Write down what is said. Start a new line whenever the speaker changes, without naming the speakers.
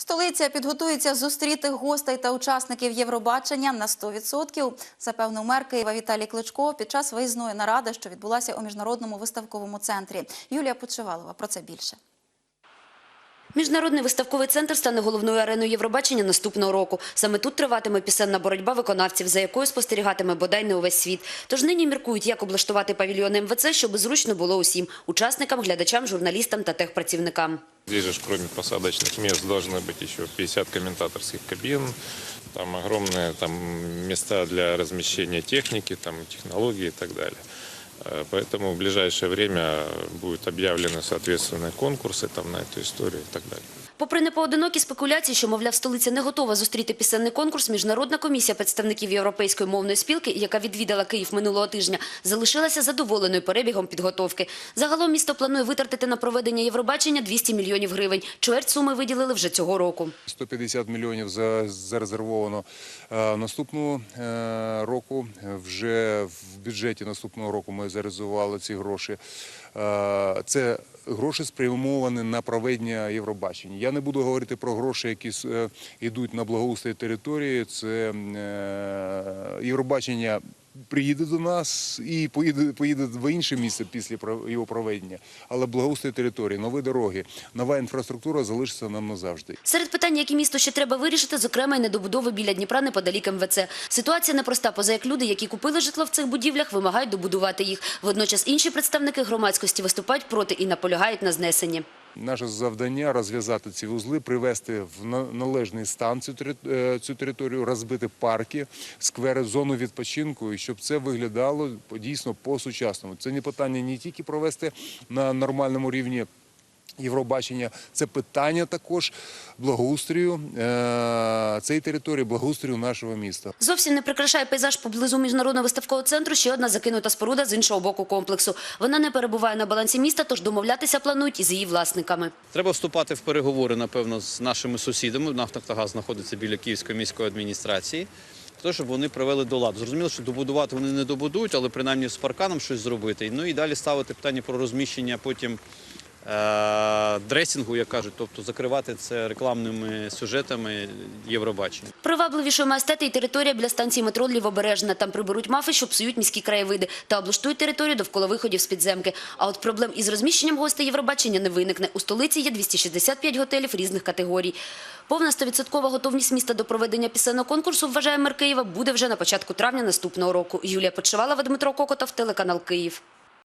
Столиця підготується зустріти гостей та учасників Євробачення на 100%, запевнив мер Києва Віталій Кличко під час виїзної наради, що відбулася у міжнародному виставковому центрі. Юлія Почивалова про це більше.
Міжнародний виставковий центр стане головною ареною Євробачення наступного року. Саме тут триватиме пісенна боротьба виконавців, за якою спостерігатиме бодай не увесь світ. Тож нині міркують, як облаштувати павільйони МВЦ, щоб зручно було усім – учасникам, глядачам, журналістам та техпрацівникам.
Здесь же, ж, кроме посадочных мест, должны быть еще 50 комментаторских кабин, там огромные там, места для размещения техники, там, технологий и так далее. Э, Поэтому в ближайшее время будут объявлены соответственные конкурсы там, на эту историю и так далее.
Попри непоодинокі спекуляції, що, мовляв, столиця не готова зустріти пісенний конкурс, Міжнародна комісія представників Європейської мовної спілки, яка відвідала Київ минулого тижня, залишилася задоволеною перебігом підготовки. Загалом місто планує витратити на проведення Євробачення 200 мільйонів гривень. Чверть суми виділили вже цього року.
150 мільйонів за- зарезервовано Е, наступного е, року. Вже в бюджеті наступного року ми зарезервували ці гроші. Е, Це гроші спрямовані на проведення Євробачення. Я не буду говорити про гроші, які е, йдуть на благоустрій території. Це е, Євробачення приїде до нас і поїде, поїде в інше місце після його проведення. Але благоустрій території, нові дороги, нова інфраструктура залишиться нам назавжди.
Серед питань, які місто ще треба вирішити, зокрема й недобудови біля Дніпра неподалік МВЦ. Ситуація непроста, поза як люди, які купили житло в цих будівлях, вимагають добудувати їх. Водночас інші представники громадськості виступають проти і наполягають на знесенні.
Наше завдання розв'язати ці вузли, привести в належний стан е, цю територію, розбити парки, сквери, зону відпочинку, і щоб це виглядало дійсно по-сучасному. Це не питання не тільки провести на нормальному рівні. Євробачення це питання також благоустрою е, цієї території, благоустрою нашого міста.
Зовсім не прикрашає пейзаж поблизу міжнародного виставкового центру ще одна закинута споруда з іншого боку комплексу. Вона не перебуває на балансі міста, тож домовлятися планують із її власниками.
Треба вступати в переговори, напевно, з нашими сусідами. Нафтогаз знаходиться біля Київської міської адміністрації. для щоб вони привели до ладу. Зрозуміло, що добудувати вони не добудують, але принаймні з парканом щось зробити. Ну і далі ставити питання про розміщення потім дресінгу, як кажуть, тобто закривати це рекламними сюжетами Євробачення.
Привабливішою має стати і територія біля станції метро Лівобережна. Там приберуть мафи, що псують міські краєвиди, та облаштують територію довкола виходів з підземки. А от проблем із розміщенням гостей Євробачення не виникне. У столиці є 265 готелів різних категорій. Повна 100% готовність міста до проведення пісенного конкурсу, вважає мер Києва, буде вже на початку травня наступного року. Юлія Почивалова, Дмитро Кокотов, телеканал Київ.